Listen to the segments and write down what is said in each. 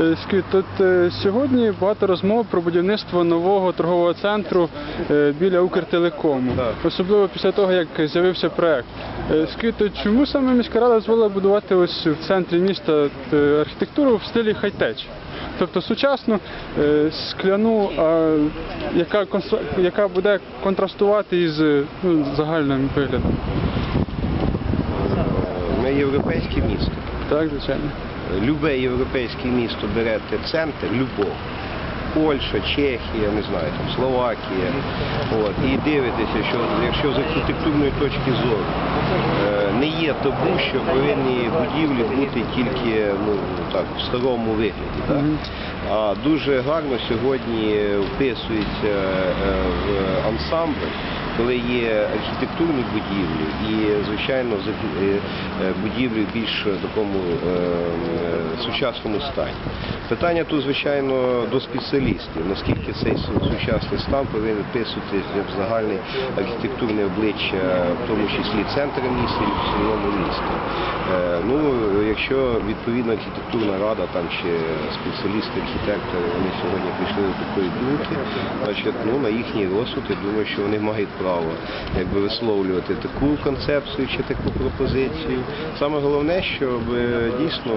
Е, Тут е, сьогодні багато розмов про будівництво нового торгового центру е, біля Укртелекому, особливо після того, як з'явився проект. Скажіть, чому саме міська рада дозволила будувати ось в центрі міста архітектуру в стилі хай-теч? Тобто сучасну скляну, яка, яка буде контрастувати із ну, загальним виглядом. Ми європейське місто. Так, звичайно. Любе європейське місто берете центр, любов. Польща, Чехія, не знаю, там, Словакія. От, і дивитеся, що якщо з архітектурної точки зору е, не є табу, що повинні будівлі бути тільки ну, так, в старому вигляді. Так? А дуже гарно сьогодні вписується е, в ансамбль, коли є архітектурні будівлі і, звичайно, е, будівлі більш такому е, сучасному стані. Питання тут, звичайно, до спеціалістів, наскільки цей сучасний стан повинен вписуватися в загальне архітектурне обличчя, в тому числі центри міста і в цілому міста. Ну, якщо відповідна архітектурна рада там чи спеціалісти, архітектори, вони сьогодні прийшли до такої думки, значить, ну, на їхній розсуд, я думаю, що вони мають право якби, висловлювати таку концепцію чи таку пропозицію. Саме головне, щоб е, дійсно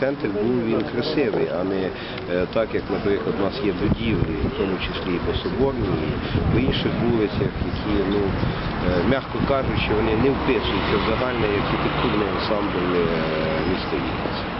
центр був він красивий, а не е, так, як, наприклад, у нас є будівлі, в тому числі і по Соборній, і по інших вулицях, які, ну, м'яко кажучи, вони не вписуються в загальний архітектурний ансамбль е, міста Вінниці.